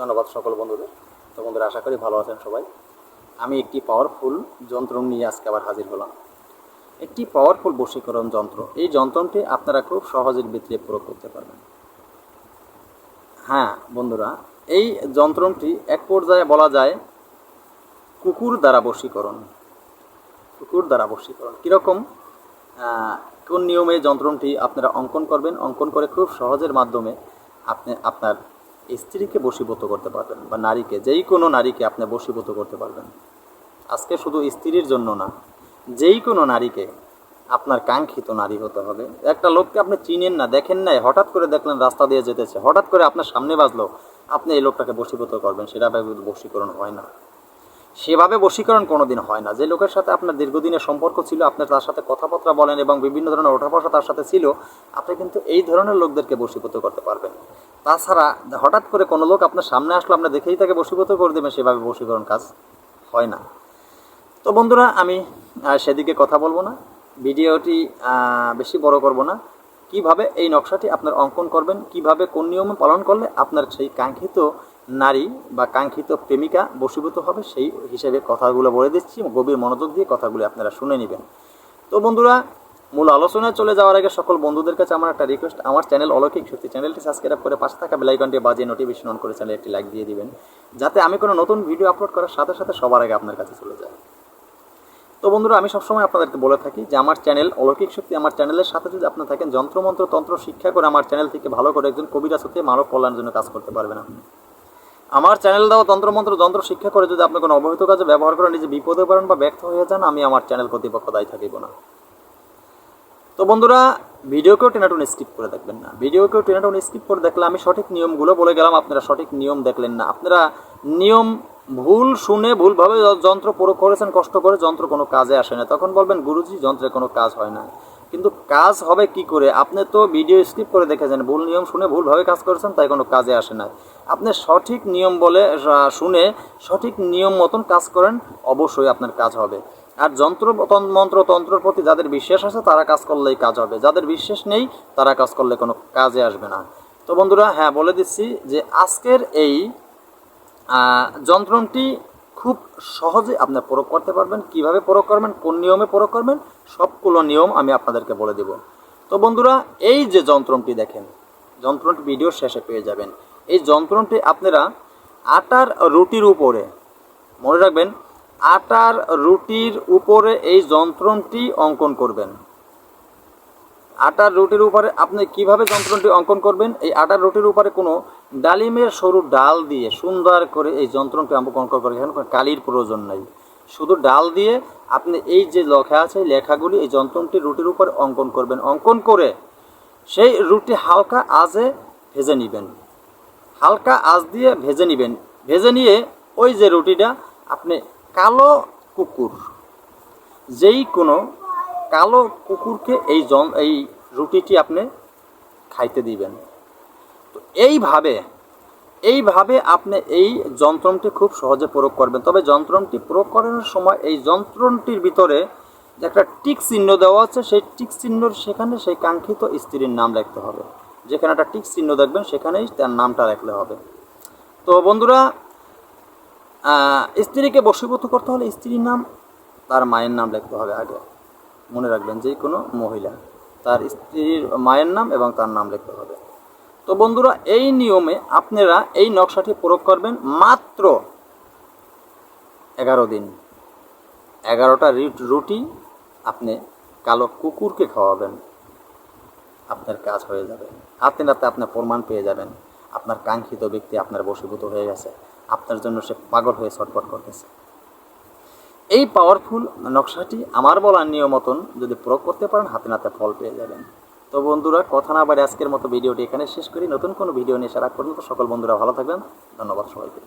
ধন্যবাদ সকল বন্ধুদের। তো বন্ধুরা, আশা করি ভালো আছেন সবাই। আমি একটি পাওয়ারফুল যন্ত্র নিয়ে আজকে আবার হাজির হলাম। একটি পাওয়ারফুল বশীকরণ যন্ত্র। এই যন্ত্রটি আপনারা খুব সহজের ভিতরে প্রয়োগ করতে পারবেন। হ্যাঁ বন্ধুরা, এই যন্ত্রটি এক পর্যায়ে বলা যায় কুকুর দ্বারা বশীকরণ। কুকুর দ্বারা বশীকরণ। কীরকম? কোন নিয়মে যন্ত্রটি আপনারা অঙ্কন করবেন? অঙ্কন করে খুব সহজের মাধ্যমে আপনি আপনার স্ত্রীকে বশীভূত করতে পারবেন বা নারীকে, যেই কোনো নারীকে আপনি বশীভূত করতে পারবেন। আজকে শুধু স্ত্রীর জন্য না, যেই কোনো নারীকে আপনার কাঙ্ক্ষিত নারী হতে হবে। একটা লোককে আপনি চিনেন না, দেখেন নাই, হঠাৎ করে দেখলেন রাস্তা দিয়ে যেতেছে, হঠাৎ করে আপনার সামনে বাজলো, আপনি এই লোকটাকে বশীভূত করবেন, সেটা বশীকরণ হয় না। সেভাবে বশীকরণ কোনোদিন হয় না। যে লোকের সাথে আপনার দীর্ঘদিনের সম্পর্ক ছিল আপনার তার সাথে কথাবার্তা বলেন এবং বিভিন্ন ধরনের ওঠাপসা তার সাথে ছিল, আপনি কিন্তু এই ধরনের লোকদেরকে বশীভূত করতে পারবেন তাছাড়া হঠাৎ করে কোনো লোক আপনার সামনে আসলো, আপনি দেখেই তাকে বশীভূত করে দেবেন, সেভাবে বশীকরণ কাজ হয় না। তো বন্ধুরা, আমি সেদিকে কথা বলব না, ভিডিওটি বেশি বড় করব না। কীভাবে এই নকশাটি আপনার অঙ্কন করবেন, কীভাবে কোন নিয়মে পালন করলে আপনার সেই কাঙ্ক্ষিত নারী বা কাঙ্ক্ষিত প্রেমিকা বশীভূত হবে, সেই হিসেবে কথাগুলো বলে দিচ্ছি, গভীর মনোযোগ দিয়ে কথাগুলো আপনারা শুনে নেবেন। তো বন্ধুরা, মূল আলোচনায় চলে যাওয়ার আগে সকল বন্ধুদের কাছে আমার একটা রিকোয়েস্ট আমার চ্যানেল অলৌকিক শক্তি চ্যানেলটি সাবস্ক্রাইব করে পাশে থাকা বেলাইকনটি বাজিয়ে নোটিফিকেশন অন করে চ্যানেলে একটি লাইক দিয়ে দিবেন, যাতে আমি কোনো নতুন ভিডিও আপলোড করার সাথে সাথে সবার আগে আপনার কাছে চলে যায়। তো বন্ধুরা, আমি সবসময় আপনাদেরকে বলে থাকি যে আমার চ্যানেল অলৌকিক শক্তি, আমার চ্যানেলের সাথে যদি আপনি থাকেন, যন্ত্রমন্ত্র, তন্ত্র, শিক্ষা করে আমার চ্যানেল থেকে ভালো করে একজন কবিরাজ হতে মানব কল্যাণের জন্য কাজ করতে পারবেন আপনি। আমার চ্যানেল দেওয়া তন্ত্রমন্ত্র, যন্ত্র শিক্ষা করে যদি আপনি কোনো অবহিত কাজে ব্যবহার করে নিজে বিপদে পড়েন বা ব্যর্থ হয়ে যান, আমি আমার চ্যানেল কর্তৃপক্ষ দায়ী থাকিব না। তো বন্ধুরা, ভিডিওকেও টেনাটুন স্কিপ করে দেখবেন না। ভিডিওকেও টেনাটুন স্কিপ করে দেখলে আমি সঠিক নিয়মগুলো বলে গেলাম, আপনারা সঠিক নিয়ম দেখলেন না। আপনারা নিয়ম ভুল শুনে, ভুলভাবে যন্ত্র প্রয়োগ করেছেন, কষ্ট করে যন্ত্র কোনো কাজে আসে না। তখন বলবেন, গুরুজি, যন্ত্রে কোনো কাজ হয় না। কিন্তু কাজ হবে কি করে? আপনি তো ভিডিও স্কিপ করে দেখেছেন ভুল নিয়ম শুনে ভুলভাবে কাজ করেছেন তাই কোনো কাজে আসে না আপনি সঠিক নিয়ম বলে শুনে সঠিক নিয়ম মতন কাজ করেন অবশ্যই আপনার কাজ হবে। আর যন্ত্র মন্ত্র তন্ত্রের প্রতি যাদের বিশ্বাস আছে তারা কাজ করলেই কাজ হবে। যাদের বিশ্বাস নেই তারা কাজ করলে কোনো কাজে আসবে না। তো বন্ধুরা হ্যাঁ বলে দিচ্ছি যে আজকের এই আহ, যন্ত্রটি খুব সহজে আপনি প্রয়োগ করতে পারবেন। কীভাবে প্রয়োগ করবেন, কোন নিয়মে প্রয়োগ করবেন, সবগুলো নিয়ম আমি আপনাদেরকে বলে দেব। তো বন্ধুরা, এই যে যন্ত্রটি দেখেন যন্ত্রটি ভিডিও শেষে পেয়ে যাবেন। এই যন্ত্রটি আপনারা আটার রুটির উপরে, মনে রাখবেন, আটার রুটির উপরে এই যন্ত্রটি অঙ্কন করবেন। আটার রুটির উপরে আপনি কীভাবে যন্ত্রটি অঙ্কন করবেন? এই আটার রুটির উপরে কোনো ডালিমের সরু ডাল দিয়ে সুন্দর করে এই যন্ত্রটি অঙ্কন করবেন। এখানে কালির প্রয়োজন নাই। শুধু ডাল দিয়ে আপনি এই যে লেখা আছে, এই লেখাগুলি এই যন্ত্রটি রুটির উপরে অঙ্কন করবেন। অঙ্কন করে সেই রুটি হালকা আজে ভেজে নেবেন। হালকা আঁচ দিয়ে ভেজে নেবেন। ভেজে নিয়ে ওই যে রুটিটা আপনি কালো কুকুর, যেই কোনো কালো কুকুরকে এই জন এই রুটিটি আপনি খাইতে দিবেন। তো এইভাবে এইভাবে আপনি এই যন্ত্রটি খুব সহজে প্রয়োগ করবেন। তবে যন্ত্রটি প্রয়োগ করানোর সময় এই যন্ত্রটির ভিতরে যে একটা টিক চিহ্ন দেওয়া আছে, সেই টিক চিহ্নর সেখানে সেই কাঙ্ক্ষিত স্ত্রীর নাম লিখতে হবে। যেখানে একটা টিক চিহ্ন দেখবেন, সেখানেই তার নামটা লিখলে হবে। তো বন্ধুরা স্ত্রীকে বশীভূত করতে হলে স্ত্রীর নাম, তার মায়ের নাম লিখতে হবে আগে। মনে রাখবেন যে কোনো মহিলা, তার স্ত্রীর মায়ের নাম এবং তার নাম লিখতে হবে। তো বন্ধুরা, এই নিয়মে আপনারা এই নকশাটি প্রয়োগ করবেন মাত্র এগারো দিন। এগারোটা রুটি আপনি কালো কুকুরকে খাওয়াবেন। আপনার কাজ হয়ে যাবে। হাতে নাতে আপনার প্রমাণ পেয়ে যাবেন। আপনার কাঙ্ক্ষিত ব্যক্তি আপনার বশীভূত হয়ে গেছে। আপনার জন্য সে পাগল হয়ে ছটফট করতেছে। এই পাওয়ারফুল নকশাটি আমার বলার নিয়ম মতন যদি প্রয়োগ করতে পারেন, হাতে নাতে ফল পেয়ে যাবেন। তো বন্ধুরা, কথা না বাড়ি আজকের মতো ভিডিওটি এখানে শেষ করি। নতুন কোনো ভিডিও নিয়ে সারা পর্যন্ত সকল বন্ধুরা ভালো থাকবেন। ধন্যবাদ সবাইকে।